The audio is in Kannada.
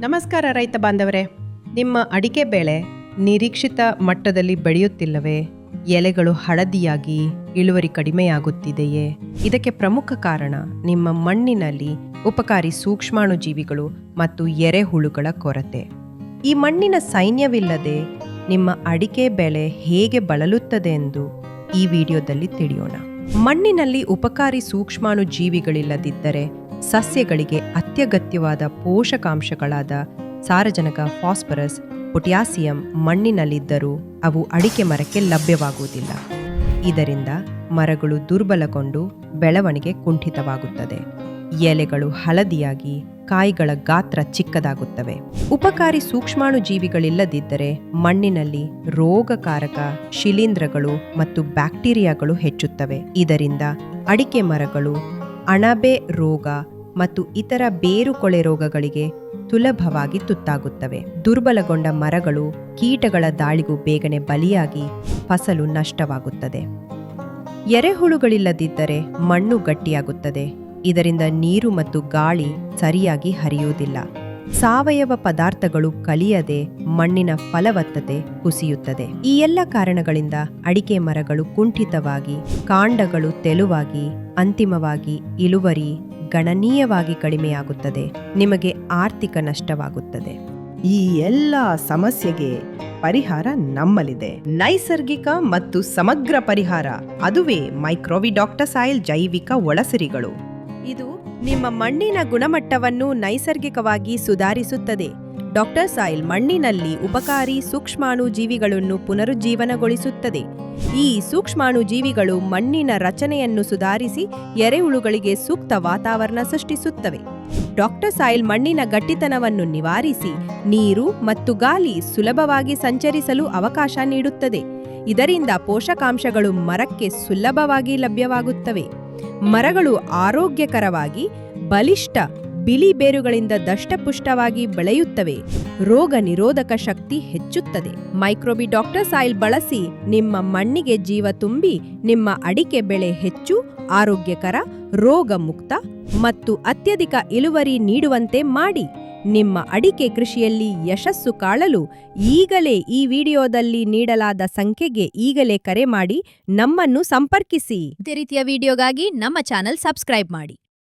ನಮಸ್ಕಾರ ರೈತ ಬಾಂಧವರೇ. ನಿಮ್ಮ ಅಡಿಕೆ ಬೆಳೆ ನಿರೀಕ್ಷಿತ ಮಟ್ಟದಲ್ಲಿ ಬೆಳೆಯುತ್ತಿಲ್ಲವೇ? ಎಲೆಗಳು ಹಳದಿಯಾಗಿ ಇಳುವರಿ ಕಡಿಮೆಯಾಗುತ್ತಿದೆಯೇ? ಇದಕ್ಕೆ ಪ್ರಮುಖ ಕಾರಣ ನಿಮ್ಮ ಮಣ್ಣಿನಲ್ಲಿ ಉಪಕಾರಿ ಸೂಕ್ಷ್ಮಾಣುಜೀವಿಗಳು ಮತ್ತು ಎರೆಹುಳುಗಳ ಕೊರತೆ. ಈ ಮಣ್ಣಿನ ಸೈನ್ಯವಿಲ್ಲದೆ ನಿಮ್ಮ ಅಡಿಕೆ ಬೆಳೆ ಹೇಗೆ ಬಳಲುತ್ತದೆ ಎಂದು ಈ ವಿಡಿಯೋದಲ್ಲಿ ತಿಳಿಯೋಣ. ಮಣ್ಣಿನಲ್ಲಿ ಉಪಕಾರಿ ಸೂಕ್ಷ್ಮಾಣು ಜೀವಿಗಳಿಲ್ಲದಿದ್ದರೆ ಸಸ್ಯಗಳಿಗೆ ಅತ್ಯಗತ್ಯವಾದ ಪೋಷಕಾಂಶಗಳಾದ ಸಾರಜನಕ, ಫಾಸ್ಫರಸ್, ಪೊಟ್ಯಾಸಿಯಂ ಮಣ್ಣಿನಲ್ಲಿದ್ದರೂ ಅವು ಅಡಿಕೆ ಮರಕ್ಕೆ ಲಭ್ಯವಾಗುವುದಿಲ್ಲ. ಇದರಿಂದ ಮರಗಳು ದುರ್ಬಲಗೊಂಡು ಬೆಳವಣಿಗೆ ಕುಂಠಿತವಾಗುತ್ತದೆ. ಎಲೆಗಳು ಹಳದಿಯಾಗಿ ಕಾಯಿಗಳ ಗಾತ್ರ ಚಿಕ್ಕದಾಗುತ್ತವೆ. ಉಪಕಾರಿ ಸೂಕ್ಷ್ಮಾಣು ಜೀವಿಗಳಿಲ್ಲದಿದ್ದರೆ ಮಣ್ಣಿನಲ್ಲಿ ರೋಗಕಾರಕ ಶಿಲೀಂಧ್ರಗಳು ಮತ್ತು ಬ್ಯಾಕ್ಟೀರಿಯಾಗಳು ಹೆಚ್ಚುತ್ತವೆ. ಇದರಿಂದ ಅಡಿಕೆ ಮರಗಳು ಅಣಬೆ ರೋಗ ಮತ್ತು ಇತರ ಬೇರುಕೊಳೆ ರೋಗಗಳಿಗೆ ಸುಲಭವಾಗಿ ತುತ್ತಾಗುತ್ತವೆ. ದುರ್ಬಲಗೊಂಡ ಮರಗಳು ಕೀಟಗಳ ದಾಳಿಗೂ ಬೇಗನೆ ಬಲಿಯಾಗಿ ಫಸಲು ನಷ್ಟವಾಗುತ್ತದೆ. ಎರೆಹುಳುಗಳಿಲ್ಲದಿದ್ದರೆ ಮಣ್ಣು ಗಟ್ಟಿಯಾಗುತ್ತದೆ. ಇದರಿಂದ ನೀರು ಮತ್ತು ಗಾಳಿ ಸರಿಯಾಗಿ ಹರಿಯುವುದಿಲ್ಲ. ಸಾವಯವ ಪದಾರ್ಥಗಳು ಕಲಿಯದೆ ಮಣ್ಣಿನ ಫಲವತ್ತತೆ ಕುಸಿಯುತ್ತದೆ. ಈ ಎಲ್ಲ ಕಾರಣಗಳಿಂದ ಅಡಿಕೆ ಮರಗಳು ಕುಂಠಿತವಾಗಿ, ಕಾಂಡಗಳು ತೆಳುವಾಗಿ, ಅಂತಿಮವಾಗಿ ಇಳುವರಿ ಗಣನೀಯವಾಗಿ ಕಡಿಮೆಯಾಗುತ್ತದೆ. ನಿಮಗೆ ಆರ್ಥಿಕ ನಷ್ಟವಾಗುತ್ತದೆ. ಈ ಎಲ್ಲ ಸಮಸ್ಯೆಗೆ ಪರಿಹಾರ ನಮ್ಮಲ್ಲಿದೆ. ನೈಸರ್ಗಿಕ ಮತ್ತು ಸಮಗ್ರ ಪರಿಹಾರ, ಅದುವೇ ಮೈಕ್ರೋವಿಡಾಕ್ಟಸೈಲ್ ಜೈವಿಕ ಒಳಸಿರಿಗಳು. ಇದು ನಿಮ್ಮ ಮಣ್ಣಿನ ಗುಣಮಟ್ಟವನ್ನು ನೈಸರ್ಗಿಕವಾಗಿ ಸುಧಾರಿಸುತ್ತದೆ. ಡಾಕ್ಟರ್ ಸಾಯಿಲ್ ಮಣ್ಣಿನಲ್ಲಿ ಉಪಕಾರಿ ಸೂಕ್ಷ್ಮಾಣು ಜೀವಿಗಳನ್ನು ಪುನರುಜ್ಜೀವನಗೊಳಿಸುತ್ತದೆ. ಈ ಸೂಕ್ಷ್ಮಾಣು ಜೀವಿಗಳು ಮಣ್ಣಿನ ರಚನೆಯನ್ನು ಸುಧಾರಿಸಿ ಎರೆಹುಳುಗಳಿಗೆ ಸೂಕ್ತ ವಾತಾವರಣ ಸೃಷ್ಟಿಸುತ್ತವೆ. ಡಾಕ್ಟರ್ ಸಾಯಿಲ್ ಮಣ್ಣಿನ ಗಟ್ಟಿತನವನ್ನು ನಿವಾರಿಸಿ ನೀರು ಮತ್ತು ಗಾಳಿ ಸುಲಭವಾಗಿ ಸಂಚರಿಸಲು ಅವಕಾಶ ನೀಡುತ್ತದೆ. ಇದರಿಂದ ಪೋಷಕಾಂಶಗಳು ಮರಕ್ಕೆ ಸುಲಭವಾಗಿ ಲಭ್ಯವಾಗುತ್ತವೆ. ಮರಗಳು ಆರೋಗ್ಯಕರವಾಗಿ, ಬಲಿಷ್ಠ ಬಿಳಿ ಬೇರುಗಳಿಂದ ದಷ್ಟಪುಷ್ಟವಾಗಿ ಬೆಳೆಯುತ್ತವೆ. ರೋಗ ನಿರೋಧಕ ಶಕ್ತಿ ಹೆಚ್ಚುತ್ತದೆ. ಮೈಕ್ರೋಬಿ ಡಾಕ್ಟರ್ ಸಾಯಿಲ್ ಬಳಸಿ ನಿಮ್ಮ ಮಣ್ಣಿಗೆ ಜೀವ ತುಂಬಿ, ನಿಮ್ಮ ಅಡಿಕೆ ಬೆಳೆ ಹೆಚ್ಚು ಆರೋಗ್ಯಕರ ರೋಗ ಮುಕ್ತ ಮತ್ತು ಅತ್ಯಧಿಕ ಇಳುವರಿ ನೀಡುವಂತೆ ಮಾಡಿ. ನಿಮ್ಮ ಅಡಿಕೆ ಕೃಷಿಯಲ್ಲಿ ಯಶಸ್ಸು ಕಾಣಲು ಈಗಲೇ ಈ ವಿಡಿಯೋದಲ್ಲಿ ನೀಡಲಾದ ಸಂಖ್ಯೆಗೆ ಈಗಲೇ ಕರೆ ಮಾಡಿ ನಮ್ಮನ್ನು ಸಂಪರ್ಕಿಸಿ. ಇದೇ ರೀತಿಯ ವಿಡಿಯೋಗಾಗಿ ನಮ್ಮ ಚಾನೆಲ್ ಸಬ್ಸ್ಕ್ರೈಬ್ ಮಾಡಿ.